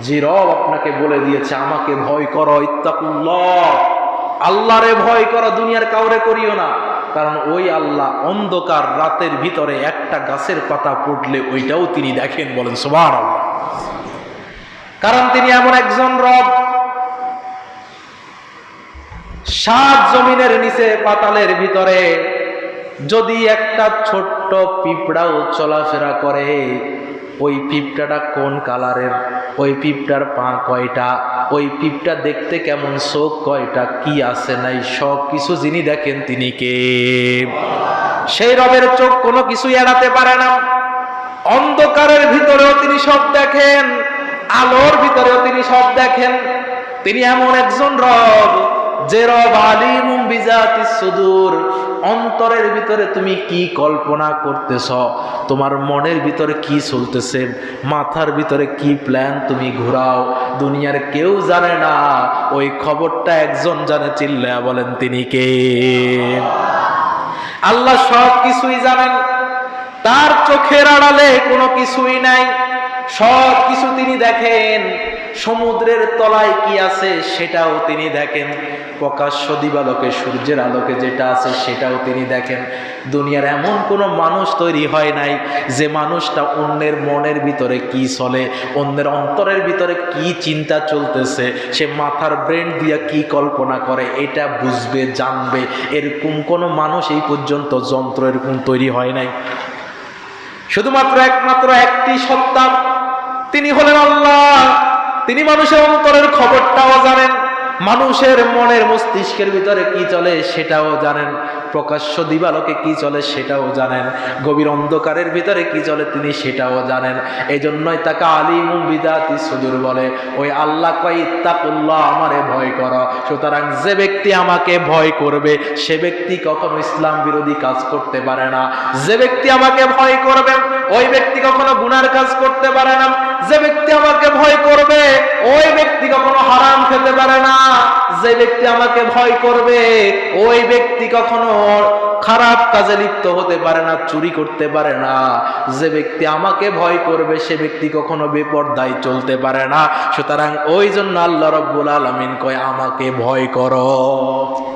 যে রব আপনাকে বলে দিয়েছে, আমাকে ভয় করো, ইত্তাকুল্লাহ। আল্লাহরে ভয় করো, দুনিয়ার কাউরে করিও না। কারণ ওই আল্লাহ অন্ধকার রাতের ভিতরে একটা গাছের পাতা পড়লে ওইটাও তিনি দেখেন বলেন সোবার আল্লাহ কারণ তিনি এমন একজন রব। সাত জমিনের নিচে পাতালের ভিতরে যদি একটা ছোট্ট পিঁপড়াও চলাফেরা করে ওই পিঁপড়াটা কোন কালারের? ওই পিঁপড়ার পা কয়টা? ওই পিঁপড়া দেখতে কেমন? চোখ কয়টা? কি আছে নাই? সব কিছু যিনি দেখেন তিনি কে? সেই রবের চোখ কোনো কিছু এড়াতে পারে না। অন্ধকারের ভিতরেও তিনি সব দেখেন। আলোর ভিতরেও তিনি সব দেখেন। তিনি এমন একজন রব। অন্তরের ভিতরে তুমি কি কল্পনা করতেছ? তোমার মনের ভিতরে কি চলতেছে? মাথার ভিতরে কি প্ল্যান তুমি ঘোরাও? দুনিয়ার কেউ জানে না। ওই খবরটা একজন জানে চিল্লা বলেন, তিনি কে? আল্লাহ সব কিছুই জানেন। তার চোখের আড়ালে কোনো কিছুই নাই। সব কিছু তিনি দেখেন। সমুদ্রের তলায় কি আছে সেটাও তিনি দেখেন। প্রকাশ্য দিবালোকে, সূর্যের আলোকে যেটা আছে সেটাও তিনি দেখেন। দুনিয়ার এমন কোনো মানুষ তৈরি হয় নাই যে মানুষটা অন্যের মনের ভিতরে কি চলে, অন্যের অন্তরের ভিতরে কি চিন্তা চলতেছে, সে মাথার ব্রেন দিয়া কি কল্পনা করে, এটা বুঝবে, জানবে। এরকম কোনো মানুষ এই পর্যন্ত যন্ত্র এরকম তৈরি হয় নাই। শুধুমাত্র একমাত্র একটি সত্তা, তিনি হলেন আল্লাহ। তিনি মানুষের অন্তরের খবরটাও জানেন, মানুষের মনের মস্তিষ্কের ভিতরে কি চলে সেটাও জানেন, প্রকাশ্য দিবালোকে কি চলে সেটাও জানেন, গভীর অন্ধকারের ভিতরে কি চলে তিনি সেটাও জানেন। এই জন্যই তাকে আলিমুম বিদাতি সুদূর বলে, ওই আল্লাহ কয়, ইত্তাকুল্লাহ, আমারে ভয় করো। সুতরাং যে ব্যক্তি আমাকে ভয় করবে, সে ব্যক্তি কখনো ইসলাম বিরোধী কাজ করতে পারে না। যে ব্যক্তি আমাকে ভয় করবে ওই ব্যক্তি কখনো গুনার কাজ করতে পারে না। যে ব্যক্তি আমাকে ভয় করবে, ওই ব্যক্তি কখনো হারাম খেতে পারে না। যে ব্যক্তি আমাকে ভয় করবে, ওই ব্যক্তি কখনো খারাপ কাজে লিপ্ত হতে পারে না, চুরি করতে পারে না। যে ব্যক্তি আমাকে ভয় করবে, সে ব্যক্তি কখনো বেপরদায় চলতে পারে না। সুতরাং ওই জন্য আল্লাহ রব্বুল আলমিন কয়, আমাকে ভয় করো।